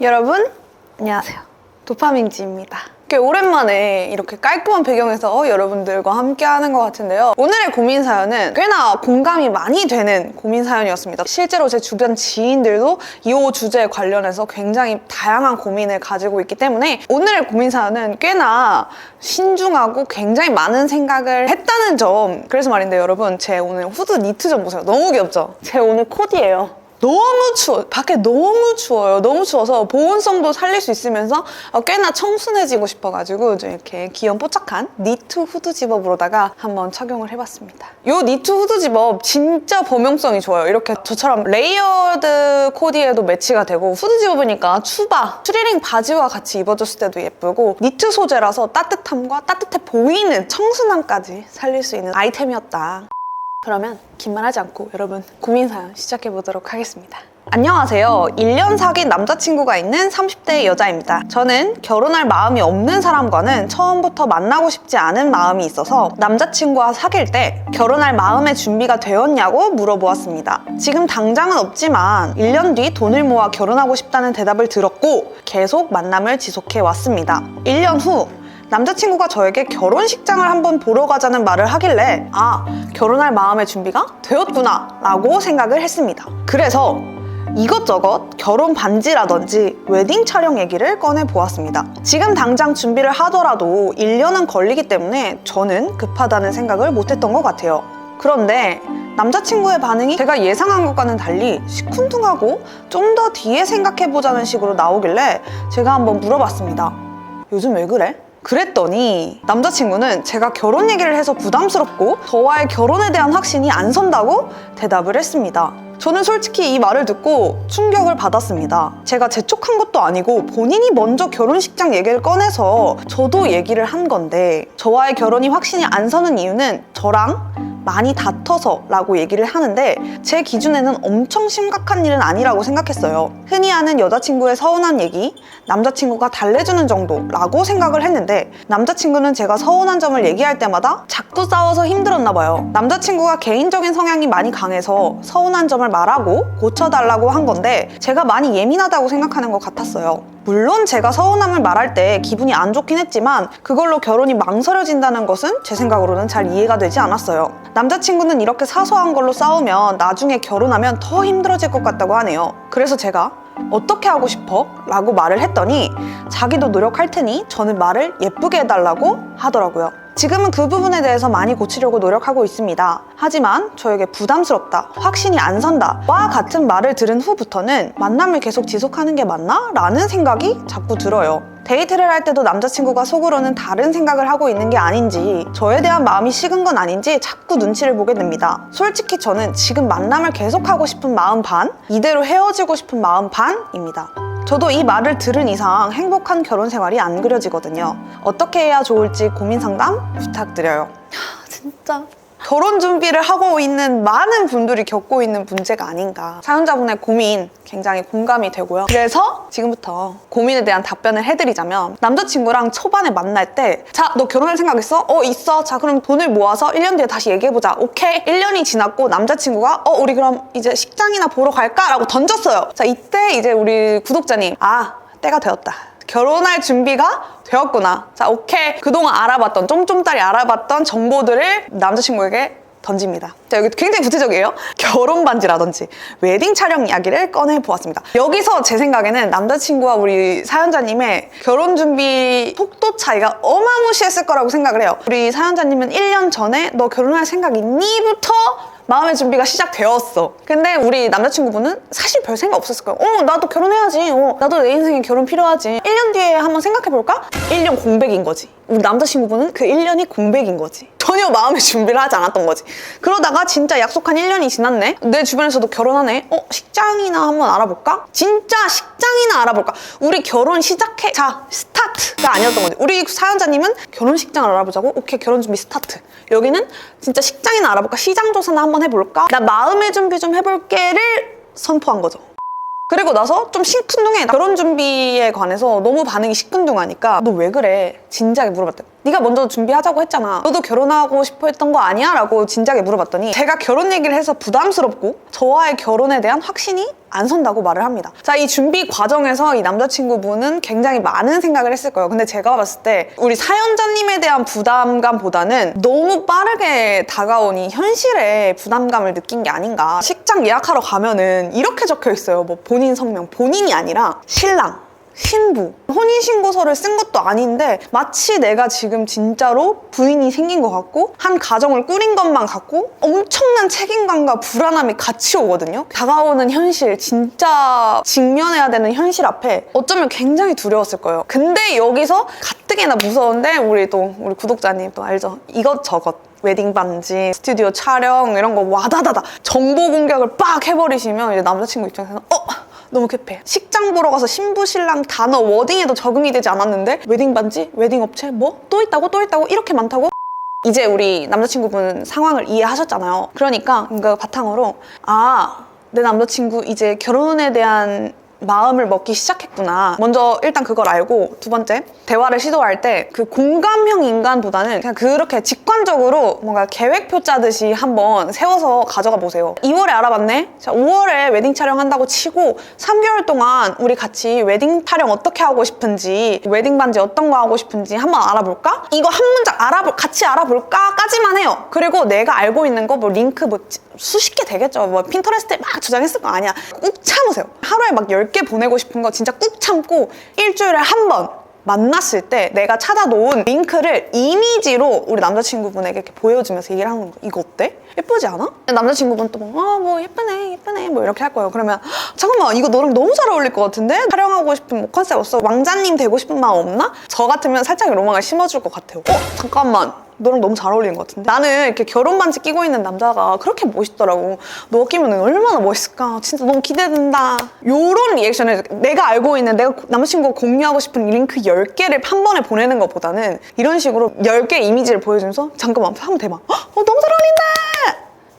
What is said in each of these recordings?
여러분 안녕하세요. 도파민지입니다. 꽤 오랜만에 이렇게 깔끔한 배경에서 여러분들과 함께 하는 것 같은데요. 오늘의 고민 사연은 꽤나 공감이 많이 되는 고민 사연이었습니다. 실제로 제 주변 지인들도 이 주제에 관련해서 굉장히 다양한 고민을 가지고 있기 때문에 오늘의 고민 사연은 꽤나 신중하고 굉장히 많은 생각을 했다는 점. 그래서 말인데 여러분 제 오늘 후드 니트 좀 보세요. 너무 귀엽죠? 제 오늘 코디예요 너무 추워. 밖에 너무 추워요. 너무 추워서 보온성도 살릴 수 있으면서 어, 꽤나 청순해지고 싶어가지고 좀 이렇게 귀여운 뽀짝한 니트 후드 집업으로다가 한번 착용을 해봤습니다. 이 니트 후드 집업 진짜 범용성이 좋아요. 이렇게 저처럼 레이어드 코디에도 매치가 되고 후드 집업이니까 추바, 추리링 바지와 같이 입어줬을 때도 예쁘고 니트 소재라서 따뜻함과 따뜻해 보이는 청순함까지 살릴 수 있는 아이템이었다. 그러면 긴말 하지 않고 여러분 고민 사연 시작해 보도록 하겠습니다. 안녕하세요. 1년 사귄 남자친구가 있는 30대 여자입니다. 저는 결혼할 마음이 없는 사람과는 처음부터 만나고 싶지 않은 마음이 있어서 남자친구와 사귈 때 결혼할 마음의 준비가 되었냐고 물어보았습니다. 지금 당장은 없지만 1년 뒤 돈을 모아 결혼하고 싶다는 대답을 들었고 계속 만남을 지속해 왔습니다. 1년 후 남자친구가 저에게 결혼식장을 한번 보러 가자는 말을 하길래 아 결혼할 마음의 준비가 되었구나 라고 생각을 했습니다. 그래서 이것저것 결혼 반지라든지 웨딩 촬영 얘기를 꺼내 보았습니다. 지금 당장 준비를 하더라도 1년은 걸리기 때문에 저는 급하다는 생각을 못했던 것 같아요. 그런데 남자친구의 반응이 제가 예상한 것과는 달리 시큰둥하고 좀 더 뒤에 생각해보자는 식으로 나오길래 제가 한번 물어봤습니다 요즘 왜 그래? 그랬더니 남자친구는 제가 결혼 얘기를 해서 부담스럽고 저와의 결혼에 대한 확신이 안 선다고 대답을 했습니다. 저는 솔직히 이 말을 듣고 충격을 받았습니다. 제가 재촉한 것도 아니고 본인이 먼저 결혼식장 얘기를 꺼내서 저도 얘기를 한 건데 저와의 결혼이 확신이 안 서는 이유는 저랑 많이 다퉈서 라고 얘기를 하는데 제 기준에는 엄청 심각한 일은 아니라고 생각했어요. 흔히 하는 여자친구의 서운한 얘기, 남자친구가 달래주는 정도라고 생각을 했는데 남자친구는 제가 서운한 점을 얘기할 때마다 자꾸 싸워서 힘들었나 봐요. 남자친구가 개인적인 성향이 많이 강해서 서운한 점을 말하고 고쳐달라고 한 건데 제가 많이 예민하다고 생각하는 것 같았어요. 물론 제가 서운함을 말할 때 기분이 안 좋긴 했지만 그걸로 결혼이 망설여진다는 것은 제 생각으로는 잘 이해가 되지 않았어요. 남자친구는 이렇게 사소한 걸로 싸우면 나중에 결혼하면 더 힘들어질 것 같다고 하네요. 그래서 제가 어떻게 하고 싶어? 라고 말을 했더니 자기도 노력할 테니 저는 말을 예쁘게 해달라고 하더라고요. 지금은 그 부분에 대해서 많이 고치려고 노력하고 있습니다. 하지만 저에게 부담스럽다, 확신이 안 선다, 와 같은 말을 들은 후부터는 만남을 계속 지속하는 게 맞나? 라는 생각이 자꾸 들어요. 데이트를 할 때도 남자친구가 속으로는 다른 생각을 하고 있는 게 아닌지 저에 대한 마음이 식은 건 아닌지 자꾸 눈치를 보게 됩니다. 솔직히 저는 지금 만남을 계속하고 싶은 마음 반, 이대로 헤어지고 싶은 마음 반입니다. 저도 이 말을 들은 이상 행복한 결혼 생활이 안 그려지거든요. 어떻게 해야 좋을지 고민 상담 부탁드려요. 하, 진짜. 결혼 준비를 하고 있는 많은 분들이 겪고 있는 문제가 아닌가. 사연자분의 고민 굉장히 공감이 되고요. 그래서 지금부터 고민에 대한 답변을 해드리자면 남자친구랑 초반에 만날 때 자, 너 결혼할 생각 있어? 어, 있어. 자, 그럼 돈을 모아서 1년 뒤에 다시 얘기해보자. 오케이. 1년이 지났고 남자친구가 어, 우리 그럼 이제 식장이나 보러 갈까? 라고 던졌어요. 자, 이때 이제 우리 구독자님 아, 때가 되었다. 결혼할 준비가 되었구나. 자, 오케이. 그동안 알아봤던, 쫌쫌따리 알아봤던 정보들을 남자친구에게 던집니다. 자, 여기 굉장히 구체적이에요. 결혼 반지라든지 웨딩 촬영 이야기를 꺼내 보았습니다. 여기서 제 생각에는 남자친구와 우리 사연자님의 결혼 준비 속도 차이가 어마무시했을 거라고 생각을 해요. 우리 사연자님은 1년 전에 너 결혼할 생각 있니?부터 마음의 준비가 시작되었어. 근데 우리 남자친구분은 사실 별 생각 없었을 거예요. 어, 나도 결혼해야지. 어, 나도 내 인생에 결혼 필요하지. 1년 뒤에 한번 생각해볼까? 1년 공백인 거지. 우리 남자친구분은 그 1년이 공백인 거지. 전혀 마음의 준비를 하지 않았던 거지. 그러다가 진짜 약속한 1년이 지났네? 내 주변에서도 결혼하네? 어, 식장이나 한번 알아볼까? 진짜 식장이나 알아볼까? 우리 결혼 시작해. 자, 스타트가 아니었던 거지. 우리 사연자님은 결혼식장을 알아보자고? 오케이, 결혼 준비 스타트. 여기는 진짜 식장이나 알아볼까? 시장 조사나 한번 해볼까? 나 마음의 준비 좀 해볼게를 선포한 거죠. 그리고 나서 좀 시큰둥해. 나 결혼 준비에 관해서 너무 반응이 시큰둥하니까 너 왜 그래? 진지하게 물어봤대. 네가 먼저 준비하자고 했잖아. 너도 결혼하고 싶어 했던 거 아니야? 라고 진작에 물어봤더니 제가 결혼 얘기를 해서 부담스럽고 저와의 결혼에 대한 확신이 안 선다고 말을 합니다. 자, 이 준비 과정에서 이 남자친구분은 굉장히 많은 생각을 했을 거예요. 근데 제가 봤을 때 우리 사연자님에 대한 부담감보다는 너무 빠르게 다가온 이 현실에 부담감을 느낀 게 아닌가. 식장 예약하러 가면은 이렇게 적혀 있어요. 뭐 본인 성명, 본인이 아니라 신랑. 신부 혼인신고서를 쓴 것도 아닌데 마치 내가 지금 진짜로 부인이 생긴 것 같고 한 가정을 꾸린 것만 같고 엄청난 책임감과 불안함이 같이 오거든요. 다가오는 현실 진짜 직면해야 되는 현실 앞에 어쩌면 굉장히 두려웠을 거예요. 근데 여기서 가뜩이나 무서운데 우리 또 우리 구독자님 또 알죠? 이것저것 웨딩 반지, 스튜디오 촬영 이런 거 와다다다 정보 공격을 빡 해버리시면 이제 남자친구 입장에서는 어 너무 급해. 식장 보러 가서 신부 신랑 단어 워딩에도 적응이 되지 않았는데 웨딩 반지, 웨딩 업체 뭐 또 있다고 또 있다고 이렇게 많다고 이제 우리 남자친구분 상황을 이해하셨잖아요. 그러니까 그 바탕으로 아 내 남자친구 이제 결혼에 대한 마음을 먹기 시작했구나. 먼저 일단 그걸 알고 두 번째 대화를 시도할 때 그 공감형 인간보다는 그냥 그렇게 직관적으로 뭔가 계획표 짜듯이 한번 세워서 가져가 보세요. 2월에 알아봤네. 자, 5월에 웨딩 촬영한다고 치고 3개월 동안 우리 같이 웨딩 촬영 어떻게 하고 싶은지 웨딩 반지 어떤 거 하고 싶은지 한번 알아볼까? 이거 한 문장 알아볼 같이 알아볼까까지만 해요. 그리고 내가 알고 있는 거 뭐 링크 뭐 수십 개 되겠죠. 뭐 핀터레스트에 막 저장했을 거 아니야. 꾹 참으세요. 하루에 막 10개 보내고 싶은 거 진짜 꾹 참고 일주일에 한 번 만났을 때 내가 찾아놓은 링크를 이미지로 우리 남자친구분에게 이렇게 보여주면서 얘기를 하는 거야. 이거 어때? 예쁘지 않아? 남자친구분 또 뭐, 어, 뭐 예쁘네, 예쁘네, 뭐 이렇게 할 거예요. 그러면 "헉, 잠깐만, 이거 너랑 너무 잘 어울릴 것 같은데? 촬영하고 싶은 뭐 컨셉 없어? 왕자님 되고 싶은 마음 없나? 저 같으면 살짝 로망을 심어줄 것 같아요. 어, 잠깐만. 너랑 너무 잘 어울리는 것 같은데? 나는 이렇게 결혼 반지 끼고 있는 남자가 그렇게 멋있더라고. 너 끼면 얼마나 멋있을까? 진짜 너무 기대된다. 요런 리액션을 내가 알고 있는 내가 남자친구가 공유하고 싶은 링크 10개를 한 번에 보내는 것보다는 이런 식으로 10개 이미지를 보여주면서 잠깐만 한번 대봐. 어, 너무 잘 어울린다!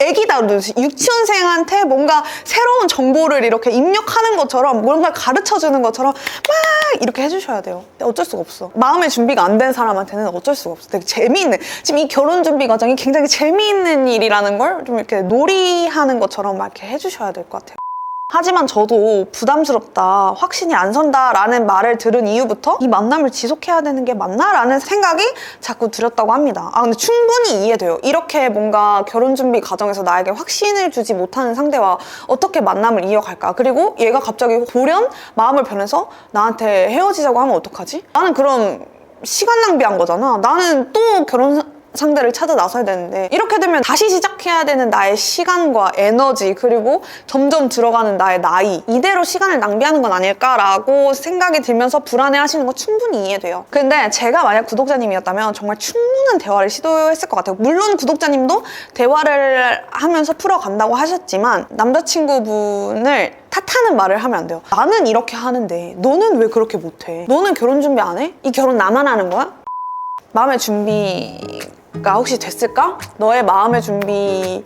애기 다루듯이 유치원생한테 뭔가 새로운 정보를 이렇게 입력하는 것처럼 뭔가 가르쳐 주는 것처럼 막 이렇게 해주셔야 돼요. 어쩔 수가 없어. 마음의 준비가 안 된 사람한테는 어쩔 수가 없어. 되게 재미있는 지금 이 결혼 준비 과정이 굉장히 재미있는 일이라는 걸 좀 이렇게 놀이하는 것처럼 막 이렇게 해주셔야 될 것 같아요. 하지만 저도 부담스럽다, 확신이 안 선다 라는 말을 들은 이후부터 이 만남을 지속해야 되는 게 맞나 라는 생각이 자꾸 들었다고 합니다. 아, 근데 충분히 이해돼요. 이렇게 뭔가 결혼 준비 과정에서 나에게 확신을 주지 못하는 상대와 어떻게 만남을 이어갈까? 그리고 얘가 갑자기 돌연 마음을 변해서 나한테 헤어지자고 하면 어떡하지? 나는 그럼 시간 낭비한 거잖아. 나는 또 결혼 상대를 찾아 나서야 되는데 이렇게 되면 다시 시작해야 되는 나의 시간과 에너지 그리고 점점 들어가는 나의 나이 이대로 시간을 낭비하는 건 아닐까라고 생각이 들면서 불안해하시는 거 충분히 이해돼요. 근데 제가 만약 구독자님이었다면 정말 충분한 대화를 시도했을 것 같아요. 물론 구독자님도 대화를 하면서 풀어간다고 하셨지만 남자친구분을 탓하는 말을 하면 안 돼요. 나는 이렇게 하는데 너는 왜 그렇게 못해? 너는 결혼 준비 안 해? 이 결혼 나만 하는 거야? 마음의 준비 가 혹시 됐을까? 너의 마음의 준비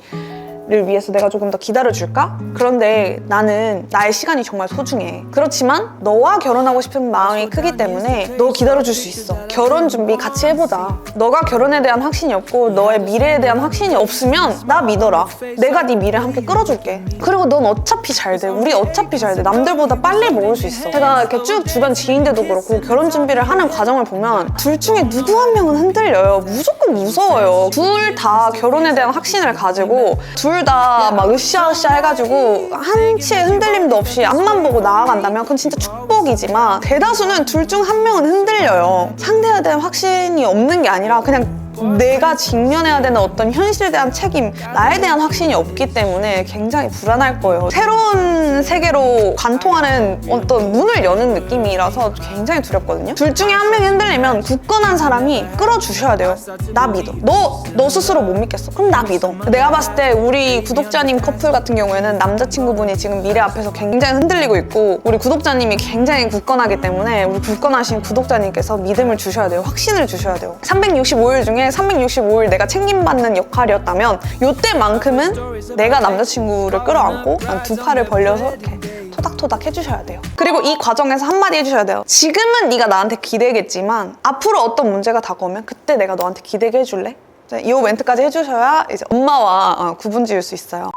를 위해서 내가 조금 더 기다려줄까? 그런데 나는 나의 시간이 정말 소중해. 그렇지만 너와 결혼하고 싶은 마음이 크기 때문에 너 기다려줄 수 있어. 결혼 준비 같이 해보자. 너가 결혼에 대한 확신이 없고 너의 미래에 대한 확신이 없으면 나 믿어라. 내가 네 미래 함께 끌어줄게. 그리고 넌 어차피 잘 돼. 우리 어차피 잘 돼. 남들보다 빨리 먹을 수 있어. 제가 이렇게 쭉 주변 지인들도 그렇고 결혼 준비를 하는 과정을 보면 둘 중에 누구 한 명은 흔들려요. 무조건 무서워요. 둘 다 결혼에 대한 확신을 가지고 둘다 막 으쌰으쌰 해가지고 한치의 흔들림도 없이 앞만 보고 나아간다면 그건 진짜 축복이지만 대다수는 둘 중 한 명은 흔들려요. 상대에 대한 확신이 없는 게 아니라 그냥 내가 직면해야 되는 어떤 현실에 대한 책임, 나에 대한 확신이 없기 때문에 굉장히 불안할 거예요. 새로운 세계로 관통하는 어떤 문을 여는 느낌이라서 굉장히 두렵거든요. 둘 중에 한 명이 흔들리면 굳건한 사람이 끌어주셔야 돼요. 나 믿어. 너, 너 스스로 못 믿겠어. 그럼 나 믿어. 내가 봤을 때 우리 구독자님 커플 같은 경우에는 남자친구분이 지금 미래 앞에서 굉장히 흔들리고 있고 우리 구독자님이 굉장히 굳건하기 때문에 우리 굳건하신 구독자님께서 믿음을 주셔야 돼요. 확신을 주셔야 돼요. 365일 중에 365일 내가 책임받는 역할이었다면 이때만큼은 내가 남자친구를 끌어안고 난 두 팔을 벌려서 이렇게 토닥토닥 해주셔야 돼요. 그리고 이 과정에서 한마디 해주셔야 돼요. 지금은 네가 나한테 기대겠지만 앞으로 어떤 문제가 다가오면 그때 내가 너한테 기대게 해줄래? 이 멘트까지 해주셔야 이제 엄마와 어, 구분 지을 수 있어요.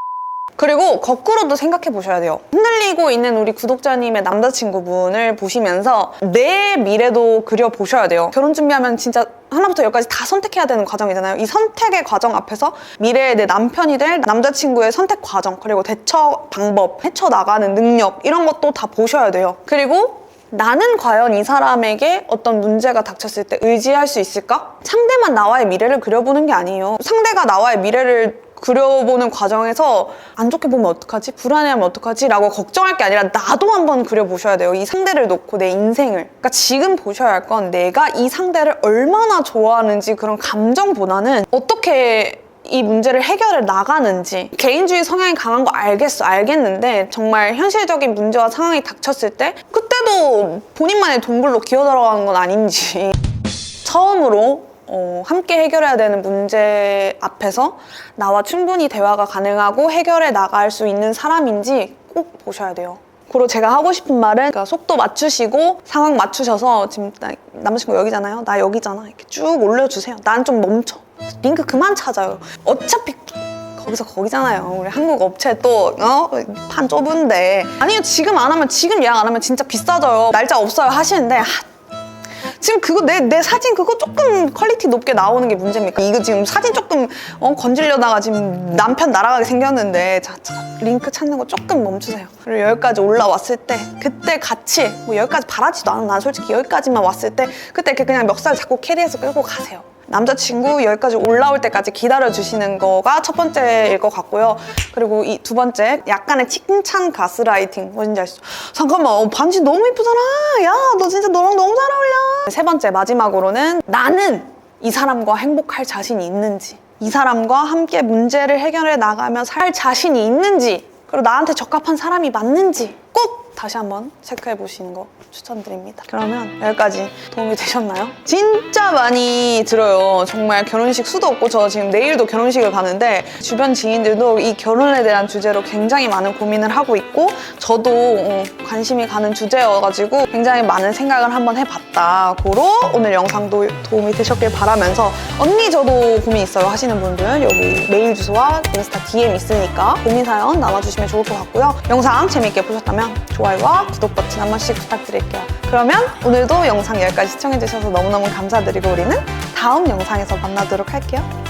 그리고 거꾸로도 생각해 보셔야 돼요. 흔들리고 있는 우리 구독자님의 남자친구분을 보시면서 내 미래도 그려 보셔야 돼요. 결혼 준비하면 진짜 하나부터 열까지 다 선택해야 되는 과정이잖아요. 이 선택의 과정 앞에서 미래의 내 남편이 될 남자친구의 선택 과정, 그리고 대처 방법, 헤쳐나가는 능력, 이런 것도 다 보셔야 돼요. 그리고 나는 과연 이 사람에게 어떤 문제가 닥쳤을 때 의지할 수 있을까? 상대만 나와의 미래를 그려보는 게 아니에요. 상대가 나와의 미래를 그려보는 과정에서 안 좋게 보면 어떡하지? 불안해하면 어떡하지? 라고 걱정할 게 아니라 나도 한번 그려보셔야 돼요. 이 상대를 놓고 내 인생을. 그러니까 지금 보셔야 할 건 내가 이 상대를 얼마나 좋아하는지 그런 감정보다는 어떻게 이 문제를 해결해 나가는지 개인주의 성향이 강한 거 알겠어 알겠는데 정말 현실적인 문제와 상황이 닥쳤을 때 그때도 본인만의 동굴로 기어 들어가는 건 아닌지 처음으로 어, 함께 해결해야 되는 문제 앞에서 나와 충분히 대화가 가능하고 해결해 나갈 수 있는 사람인지 꼭 보셔야 돼요. 그리고 제가 하고 싶은 말은 그러니까 속도 맞추시고 상황 맞추셔서 지금 나- 남자친구 여기잖아요. 나 여기잖아. 이렇게 쭉 올려주세요. 난 좀 멈춰. 링크 그만 찾아요. 어차피 거기서 거기잖아요. 우리 한국 업체 또, 어? 판 좁은데. 아니요, 지금 안 하면, 지금 예약 안 하면 진짜 비싸져요. 날짜 없어요 하시는데, 하, 지금 그거 내, 내 사진 그거 조금 퀄리티 높게 나오는 게 문제입니까? 이거 지금 사진 조금 어, 건질려다가 지금 남편 날아가게 생겼는데 자, 자, 링크 찾는 거 조금 멈추세요. 그리고 여기까지 올라왔을 때 그때 같이 뭐 여기까지 바라지도 않아. 난 솔직히 여기까지만 왔을 때 그때 그냥 멱살 잡고 캐리해서 끌고 가세요. 남자친구 여기까지 올라올 때까지 기다려 주시는 거가 첫 번째일 것 같고요. 그리고 이 두 번째 약간의 칭찬 가스라이팅 뭔지 아시죠? 잠깐만 어, 반지 너무 이쁘잖아. 야 너 진짜 너랑 너무 잘 어울려. 세 번째 마지막으로는 나는 이 사람과 행복할 자신이 있는지 이 사람과 함께 문제를 해결해 나가며 살 자신이 있는지 그리고 나한테 적합한 사람이 맞는지 꼭 다시 한번 체크해 보시는 거 추천드립니다. 그러면 여기까지 도움이 되셨나요? 진짜 많이 들어요. 정말 결혼식 수도 없고 저 지금 내일도 결혼식을 가는데 주변 지인들도 이 결혼에 대한 주제로 굉장히 많은 고민을 하고 있고 저도 어, 관심이 가는 주제여가지고 굉장히 많은 생각을 한번 해봤다. 고로 오늘 영상도 도움이 되셨길 바라면서 언니 저도 고민 있어요 하시는 분들 여기 메일 주소와 인스타 DM 있으니까 고민 사연 남아주시면 좋을 것 같고요. 영상 재밌게 보셨다면 좋아요와 구독 버튼 한 번씩 부탁드릴게요. 그러면 오늘도 영상 여기까지 시청해주셔서 너무너무 감사드리고 우리는 다음 영상에서 만나도록 할게요.